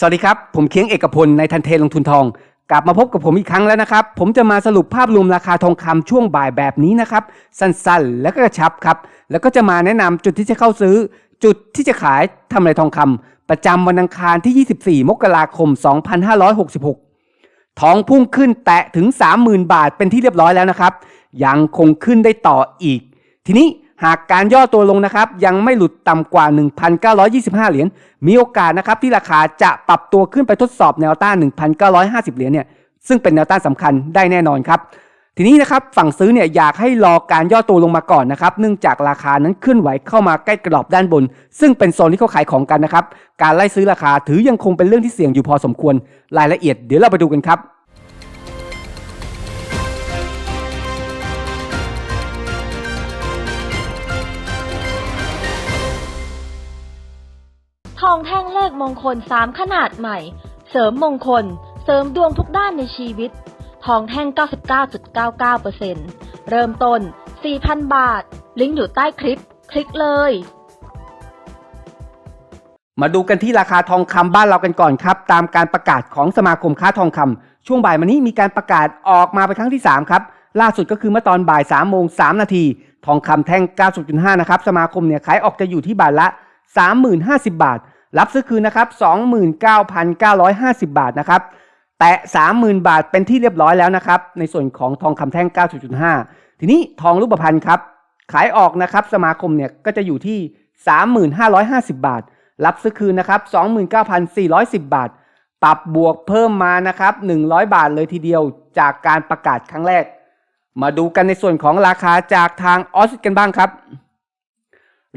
สวัสดีครับ ผมเคียงเอกพลในทันเทลงทุนทอง กลับมาพบกับผมอีกครั้งแล้วนะครับ ผมจะมาสรุปภาพรวมราคาทองคำช่วงบ่ายแบบนี้นะครับ สั้นๆ และก็กระชับครับ แล้วก็จะมาแนะนำจุดที่จะเข้าซื้อ จุดที่จะขายทำไรทองคำประจำวันอังคารที่ 24 มกราคม 2566 ทองพุ่งขึ้นแตะถึง 30,000 บาทเป็นที่เรียบร้อยแล้วนะครับยังคงขึ้นได้ต่ออีก ทีนี้ หากการย่อตัวลงนะครับ ยังไม่หลุดต่ำกว่า 1,925 เหรียญมีโอกาสนะครับที่ราคาจะปรับตัวขึ้นไปทดสอบแนวต้าน 1,950 เหรียญเนี่ยซึ่งเป็นแนวต้านสำคัญได้แน่นอนครับทีนี้นะครับฝั่งซื้อเนี่ยอยากให้รอการย่อตัวลงมาก่อนนะครับเนื่องจากราคานั้นเคลื่อนไหวเข้ามาใกล้กรอบด้านบน ซึ่งเป็นโซนที่เขาขายของกันนะครับการไล่ซื้อราคาถือยังคงเป็นเรื่องที่เสี่ยงอยู่พอสมควรรายละเอียดเดี๋ยวเราไปดูกันครับ องแท่งเลขมงคล3ขนาดใหม่ เสริมมงคล เสริมดวงทุกด้านในชีวิต ทองแท่ง 99.99%เริ่มต้น 4,000 บาท ลิงก์อยู่ใต้คลิป คลิกเลย มาดูกันที่ราคาทองคำบ้านเรากันก่อนครับ ตามการประกาศของสมาคมค้าทองคำช่วงบ่ายมานี้มีการประกาศออกมาเป็นครั้งที่ 3 ครับ ล่าสุดก็คือเมื่อตอนบ่าย3โมง3นาทีทองคำแท่ง 90.5 นะครับ สมาคมเนี่ยขายออกจะอยู่ที่บาทละ 30,050 บาท รับซื้อคืนนะครับ 29,950 บาทนะครับ แตะ 30,000 บาทเป็นที่เรียบร้อยแล้วนะครับ ในส่วนของทองคำแท่ง 9.5 ทีนี้ทองรูปพรรณครับ ขายออกนะครับ สมาคมเนี่ยก็จะอยู่ที่ 35,50 บาท รับซื้อคืนนะครับ 29,410 บาท ปรับบวกเพิ่มมานะครับ 100 บาทเลยทีเดียวจากการประกาศครั้งแรก มาดูกันในส่วนของราคาจากทางออสกันบ้างครับ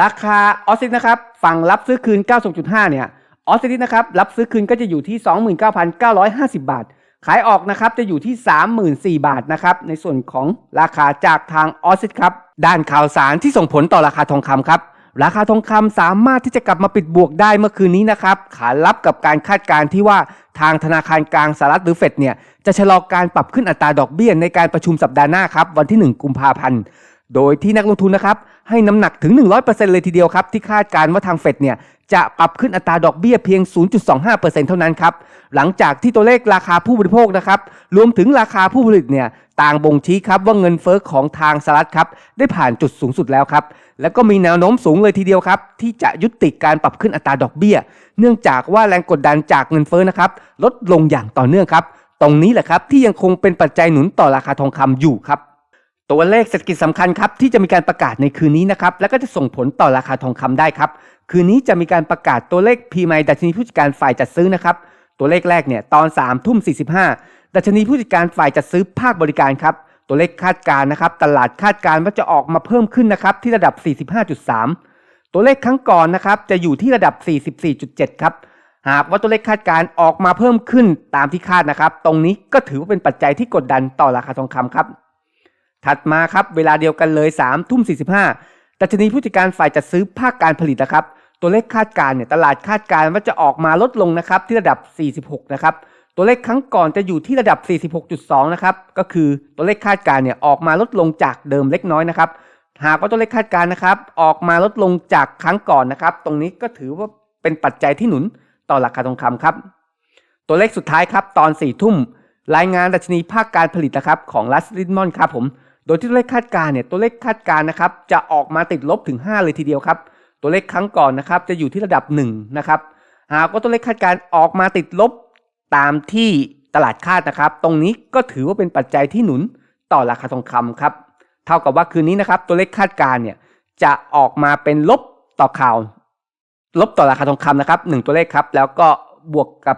ราคาออสซิสนะครับฝั่งรับซื้อคืน 90.5 เนี่ยออสซิสนะครับรับซื้อคืนก็จะอยู่ที่ 29,950 บาท ขายออกนะครับจะอยู่ที่ 34,000บาทนะครับในส่วนของราคาจากทางออสซิสครับด้านข่าวสารที่ส่งผลต่อราคาทองคำครับราคาทองคำสามารถที่จะกลับมาปิดบวกได้เมื่อคืนนี้นะครับ ขานรับกับการคาดการณ์ที่ว่าทางธนาคารกลางสหรัฐหรือเฟดเนี่ยจะชะลอการปรับขึ้นอัตราดอกเบี้ยในการประชุมสัปดาห์หน้าครับ วันที่ 1 กุมภาพันธ์ โดยที่นักลงทุนนะครับให้น้ำหนักถึง 100%เลยทีเดียวครับ ที่คาดการณ์ว่าทางเฟดเนี่ยจะปรับขึ้นอัตราดอกเบี้ยเพียง 0.25%เท่านั้นครับ หลังจากที่ตัวเลขราคาผู้บริโภคนะครับรวมถึงราคาผู้ผลิตเนี่ยต่างบ่งชี้ครับว่าเงินเฟ้อของทางสหรัฐครับได้ผ่านจุดสูงสุดแล้วครับ แล้วก็มีแนวโน้มสูงเลยทีเดียวครับที่จะยุติการปรับขึ้นอัตราดอกเบี้ย เนื่องจากว่าแรงกดดันจากเงินเฟ้อนะครับลดลงอย่างต่อเนื่องครับ ตรงนี้แหละครับที่ยังคงเป็นปัจจัยหนุนต่อราคาทองคำอยู่ครับ ตัวเลขเศรษฐกิจสำคัญครับที่จะมีการประกาศในคืนนี้นะครับแล้วก็จะส่งผลต่อราคาทองคำได้ครับ คืนนี้จะมีการประกาศตัวเลข PMI ดัชนีผู้จัดการฝ่ายจัดซื้อนะครับตัวเลขแรกเนี่ยตอน3ามทุ่ม45 ดัชนีผู้จัดการฝ่ายจัดซื้อภาคบริการครับตัวเลขคาดการ์นะครับตลาดคาดการ์ว่าจะออกมาเพิ่มขึ้นนะครับที่ระดับ 45.3 ตัวเลขครั้งก่อนนะครับจะอยู่ที่ระดับ 44.7 ครับหากว่าตัวเลขคาดการ์ออกมาเพิ่มขึ้นตามที่คาดนะครับ ตรงนี้ก็ถือว่าเป็นปัจจัยที่กดดันต่อราคาทองคำครับ ถัดมาครับเวลาเดียวกันเลย3ามทุ่ม45ดัชนีผู้จัดการฝ่ายจัดซื้อภาคการผลิตนะครับ ตัวเลขคาดการณ์เนี่ยตลาดคาดการณ์ว่าจะออกมาลดลงนะครับที่ระดับ 46 นะครับตัวเลขครั้งก่อนจะอยู่ที่ระดับ 46.2 นะครับ ก็คือตัวเลขคาดการณ์เนี่ยออกมาลดลงจากเดิมเล็กน้อยนะครับ หากว่าตัวเลขคาดการณ์นะครับ ออกมาลดลงจากครั้งก่อนนะครับ ตรงนี้ก็ถือว่าเป็นปัจจัยที่หนุนต่อราคาทองคำครับ ตัวเลขสุดท้ายครับตอน4ี่ทุ่มรายงานดัชนีภาคการผลิตนะครับของลัสลินมอนครับผม โดยที่ตัวเลขคาดการณ์เนี่ยตัวเลขคาดการณ์นะครับจะออกมาติดลบถึง 5 เลยทีเดียวครับ ตัวเลขครั้งก่อนนะครับจะอยู่ที่ระดับ1นะครับหากว่าตัวเลขคาดการณ์ออกมาติดลบตามที่ตลาดคาดนะครับ ตรงนี้ก็ถือว่าเป็นปัจจัยที่หนุนต่อราคาทองคำครับ เท่ากับว่าคืนนี้นะครับตัวเลขคาดการณ์เนี่ยจะออกมาเป็นลบต่อข่าว ลบต่อราคาทองคำนะครับหนึ่งตัวเลขครับ แล้วก็บวกกับ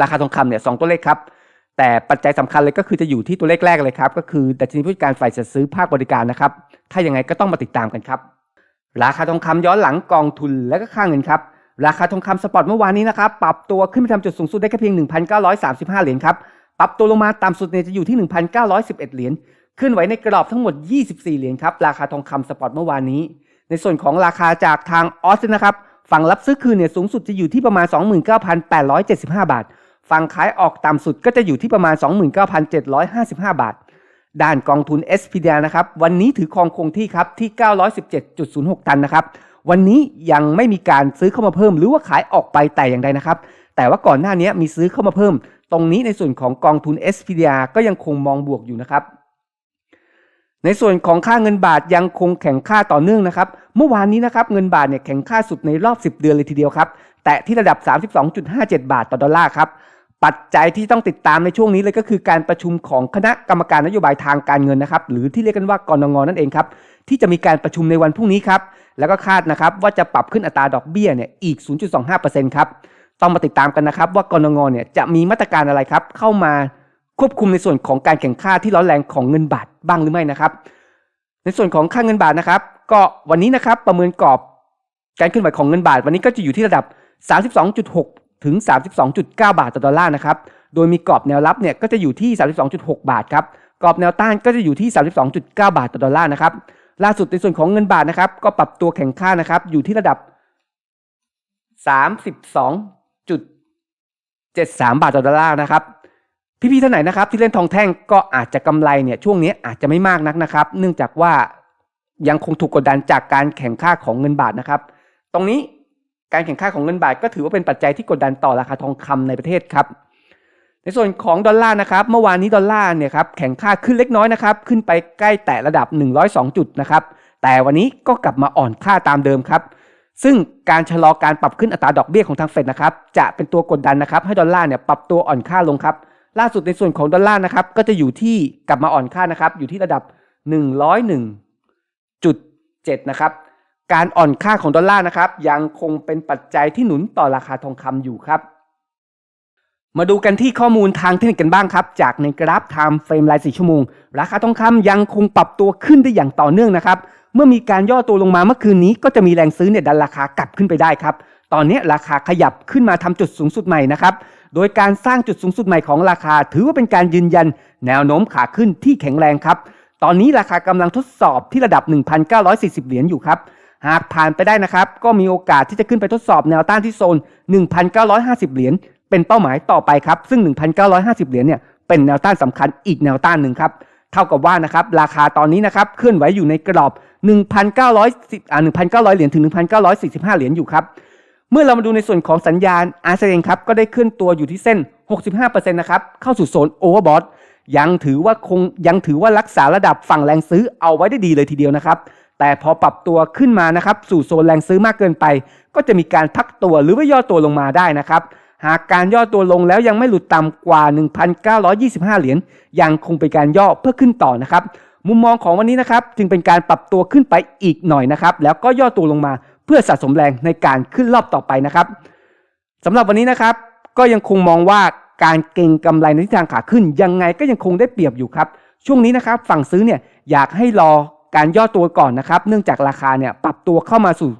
ราคาทองคำเนี่ยสองตัวเลขครับ แต่ปัจจัยสำคัญเลยก็คือจะอยู่ที่ตัวเลขแรกเลยครับ ก็คือดัชนีผู้จัดการฝ่ายจัดซื้อภาคบริการนะครับ ถ้ายังไงก็ต้องมาติดตามกันครับ ราคาทองคำย้อนหลังกองทุนและก็ค่าเงินครับ ราคาทองคำสปอร์ตเมื่อวานนี้นะครับ ปรับตัวขึ้นไปทำจุดสูงสุดได้แค่เพียง 1,935 เหรียญครับ ปรับตัวลงมาต่ำสุดเนี่ยจะอยู่ที่ 1,911 เหรียญขึ้นไหวในกรอบทั้งหมด 24 เหรียญครับ ราคาทองคำสปอร์ตเมื่อวานนี้ ในส่วนของราคาจากทางออสนะครับ ฝั่งรับซื้อคืนเนี่ยสูงสุดจะอยู่ที่ประมาณ 29,875 บาท ฝั่งขายออกต่ำสุดก็จะอยู่ที่ประมาณ 29,755 บาท ด้านกองทุน SPDR นะครับวันนี้ถือครองคงที่ครับที่ 917.06 ตันนะครับวันนี้ยังไม่มีการซื้อเข้ามาเพิ่ม หรือว่าขายออกไปแต่อย่างใดนะครับ แต่ว่าก่อนหน้านี้มีซื้อเข้ามาเพิ่ม ตรงนี้ในส่วนของกองทุน SPDR ก็ยังคงมองบวกอยู่นะครับ ในส่วนของค่าเงินบาทยังคงแข็งค่าต่อเนื่องนะครับ เมื่อวานนี้นะครับเงินบาทเนี่ยแข็งค่าสุดในรอบ 10 เดือนเลยทีเดียวครับ แตะที่ระดับ 32.57 บาทต่อดอลลาร์ครับ ปัจจัยที่ต้องติดตามในช่วงนี้เลยก็คือการประชุมของคณะกรรมการนโยบายทางการเงินนะครับ หรือที่เรียกกันว่ากรงงนั่นเองครับ ที่จะมีการประชุมในวันพรุ่งนี้ครับ แล้วก็คาดนะครับว่าจะปรับขึ้นอัตราดอกเบี้ยเนี่ยอีก 0.25%ครับ ต้องมาติดตามกันนะครับว่ากรงงเนี่ยจะมีมาตรการอะไรครับ เข้ามาควบคุมในส่วนของการแข่งค่าที่ร้อนแรงของเงินบาทบ้างหรือไม่นะครับ ในส่วนของค่าเงินบาทนะครับ ก็วันนี้นะครับประเมินกรอบ การเคลื่อนไหวของเงินบาท วันนี้ก็จะอยู่ที่ระดับ 32.6 ถึง 32.9 บาทต่อดอลลาร์นะครับ โดยมีกรอบแนวรับเนี่ยก็จะอยู่ที่ 32.6 บาทครับ กรอบแนวต้านก็จะอยู่ที่ 32.9 บาทต่อดอลลาร์นะครับ ล่าสุดในส่วนของเงินบาทนะครับ ก็ปรับตัวแข็งค่านะครับ อยู่ที่ระดับ 32.73 บาทต่อดอลลาร์นะครับ พี่ๆท่านไหนนะครับ ที่เล่นทองแท่งก็อาจจะกำไรเนี่ยช่วงนี้อาจจะไม่มากนักนะครับ เนื่องจากว่ายังคงถูกกดดันจากการแข่งค่าของเงินบาทนะครับ ตรงนี้ การแข่งค่าของเงินบาทก็ถือว่าเป็นปัจจัยที่กดดันต่อราคาทองคำในประเทศครับในส่วนของดอลลาร์นะครับเมื่อวานนี้ดอลลาร์เนี่ยครับแข่งค่าขึ้นเล็กน้อยนะครับขึ้นไปใกล้แตะระดับ 102 จุดนะครับแต่วันนี้ก็กลับมาอ่อนค่าตามเดิมครับ ซึ่งการชะลอการปรับขึ้นอัตราดอกเบี้ยของทางเฟดนะครับจะเป็นตัวกดดันนะครับให้ดอลลาร์เนี่ยปรับตัวอ่อนค่าลงครับล่าสุดในส่วนของดอลลาร์นะครับก็จะอยู่ที่กลับมาอ่อนค่านะครับอยู่ที่ระดับ 101.7 นะครับ การอ่อนค่าของดอลลาร์นะครับ ยังคงเป็นปัจจัยที่หนุนต่อราคาทองคำอยู่ครับ มาดูกันที่ข้อมูลทางเทคนิคกันบ้างครับ จากในกราฟ Time Frame ราย4ชั่วโมง ราคาทองคำยังคงปรับตัวขึ้นได้อย่างต่อเนื่องนะครับ เมื่อมีการย่อตัวลงมาเมื่อคืนนี้ ก็จะมีแรงซื้อเนี่ยดันราคากลับขึ้นไปได้ครับ ตอนนี้ราคาขยับขึ้นมาทำจุดสูงสุดใหม่นะครับโดยการสร้างจุดสูงสุดใหม่ของราคา ถือว่าเป็นการยืนยัน แนวโน้มขาขึ้นที่แข็งแรงครับ ตอนนี้ราคากำลังทดสอบที่ระดับ 1,940 เหรียญอยู่ครับ หากผ่านไปได้นะครับ ก็มีโอกาสที่จะขึ้นไปทดสอบแนวต้านที่โซน 1,950 เหรียญเป็นเป้าหมายต่อไปครับ ซึ่ง 1,950 เหรียญเนี่ยเป็นแนวต้านสำคัญอีกแนวต้านหนึ่งครับเท่ากับว่านะครับราคาตอนนี้นะครับเคลื่อนไหวอยู่ในกรอบ 1,910อ่า1,900 เหรียญถึง 1,945 เหรียญอยู่ครับเมื่อเรามาดูในส่วนของสัญญาณอาเซเองครับก็ได้เคลื่อนตัวอยู่ที่เส้น 65%นะครับเข้าสู่โซนโอเวอร์บอทยังถือว่าคงยังถือว่ารักษาระดับฝั่งแรงซื้อเอาไว้ได้ดีเลยทีเดียวนะครับ แต่พอปรับตัวขึ้นมานะครับสู่โซนแรงซื้อมากเกินไป ก็จะมีการพักตัวหรือว่าย่อตัวลงมาได้นะครับ หากการย่อตัวลงแล้วยังไม่หลุดต่ำกว่า 1,925 เหรียญยังคงเป็นการย่อเพื่อขึ้นต่อนะครับ มุมมองของวันนี้นะครับจึงเป็นการปรับตัวขึ้นไปอีกหน่อยนะครับแล้วก็ย่อตัวลงมาเพื่อสะสมแรงในการขึ้นรอบต่อไปนะครับสำหรับวันนี้นะครับก็ยังคงมองว่าการเก็งกำไรในทิศทางขาขึ้น ยังไงก็ยังคงได้เปรียบอยู่ครับ ช่วงนี้นะครับฝั่งซื้อเนี่ยอยากให้รอ การย่อตัวก่อนนะครับ เนื่องจากราคาเนี่ยปรับตัวเข้ามาสู่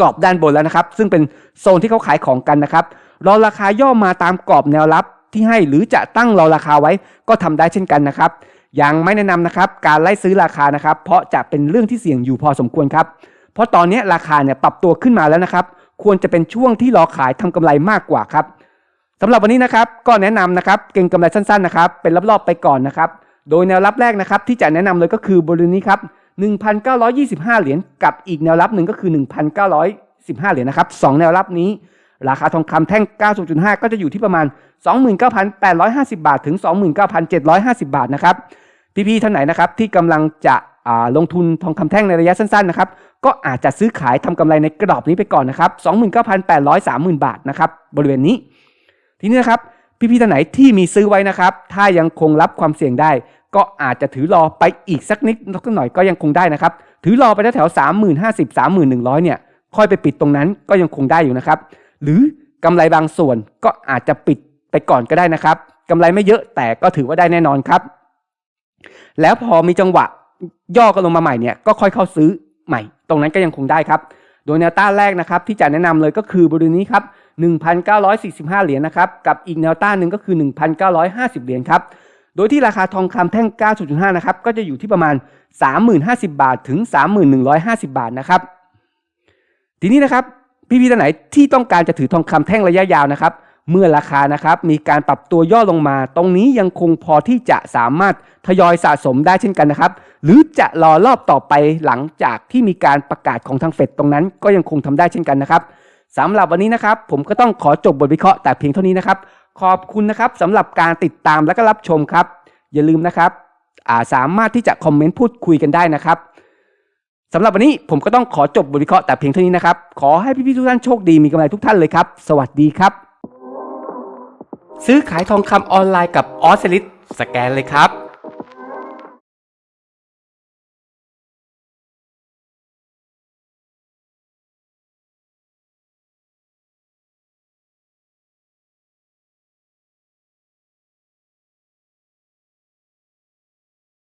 กรอบด้านบนแล้วนะครับ ซึ่งเป็นโซนที่เขาขายของกันนะครับรอราคาย่อมาตามกรอบแนวรับที่ให้หรือจะตั้งรอราคาไว้ก็ทำได้เช่นกันนะครับยังไม่แนะนำนะครับการไล่ซื้อราคานะครับ เพราะจะเป็นเรื่องที่เสี่ยงอยู่พอสมควรครับ เพราะตอนนี้ราคาเนี่ยปรับตัวขึ้นมาแล้วนะครับ ควรจะเป็นช่วงที่รอขายทำกำไรมากกว่าครับสำหรับวันนี้นะครับก็แนะนำนะครับเก็งกำไรสั้นๆนะครับเป็นรอบๆไปก่อนนะครับ โดยแนวรับแรกนะครับที่จะแนะนำเลยก็คือบริเวณนี้ครับ 1,925 เหรียญกับอีกแนวรับหนึ่งก็คือ 1,915 เหรียญนะครับสองแนวรับนี้ ราคาทองคำแท่ง 90.5 ก็จะอยู่ที่ประมาณ 29,850 บาทถึง 29,750 บาทนะครับ พี่ๆท่านไหนนะครับที่กำลังจะลงทุนทองคำแท่งในระยะสั้นๆนะครับก็อาจจะซื้อขายทำกำไรในกรอบนี้ไปก่อนนะครับ 29,830บาทนะครับบริเวณนี้ ทีนี้นะครับพี่ๆท่านไหนที่มีซื้อไว้นะครับ ถ้ายังคงรับความเสี่ยงได้ ก็อาจจะถือรอไปอีกสักนิดสักหน่อยก็ยังคงได้นะครับ ถือรอไปแถวๆ30,050 31,100เนี่ยค่อยไปปิดตรงนั้นก็ยังคงได้อยู่นะครับ หรือกำไรบางส่วนก็อาจจะปิดไปก่อนก็ได้นะครับกำไรไม่เยอะแต่ก็ถือว่าได้แน่นอนครับ แล้วพอมีจังหวะย่อกันลงมาใหม่เนี่ยก็ค่อยเข้าซื้อใหม่ ตรงนั้นก็ยังคงได้ครับ โดยแนวต้านแรกนะครับ ที่จะแนะนำเลยก็คือบริเวณนี้ครับ 1,945 เหรียญนะครับ กับอีกแนวต้านหนึ่งก็คือ 1,950 เหรียญครับ โดยที่ราคาทองคำแท่ง 9.5 นะครับ ก็จะอยู่ที่ประมาณ 30,050 บาทถึง 31,150 บาทนะครับ ทีนี้นะครับ พี่ๆท่านไหนที่ต้องการจะถือทองคำแท่งระยะยาวนะครับ เมื่อราคานะครับมีการปรับตัวย่อลงมา ตรงนี้ยังคงพอที่จะสามารถทยอยสะสมได้เช่นกันนะครับ หรือจะรอรอบต่อไปหลังจากที่มีการประกาศของทางเฟดตรงนั้น ก็ยังคงทำได้เช่นกันนะครับสำหรับวันนี้นะครับ ผมก็ต้องขอจบบทวิเคราะห์แต่เพียงเท่านี้นะครับ ขอบคุณนะครับสำหรับการติดตามและก็รับชมครับ อย่าลืมนะครับาสามารถที่จะคอมเมนต์พูดคุยกันได้นะครับสำหรับวันนี้ผมก็ต้องขอจบบทวิเคราะห์แต่เพียงเท่านี้นะครับ ขอให้พี่ๆทุกท่านโชคดีมีกำไรทุกท่านเลยครับ สวัสดีครับ ซื้อขายทองคำออนไลน์กับออสลิสสแกนเลยครับ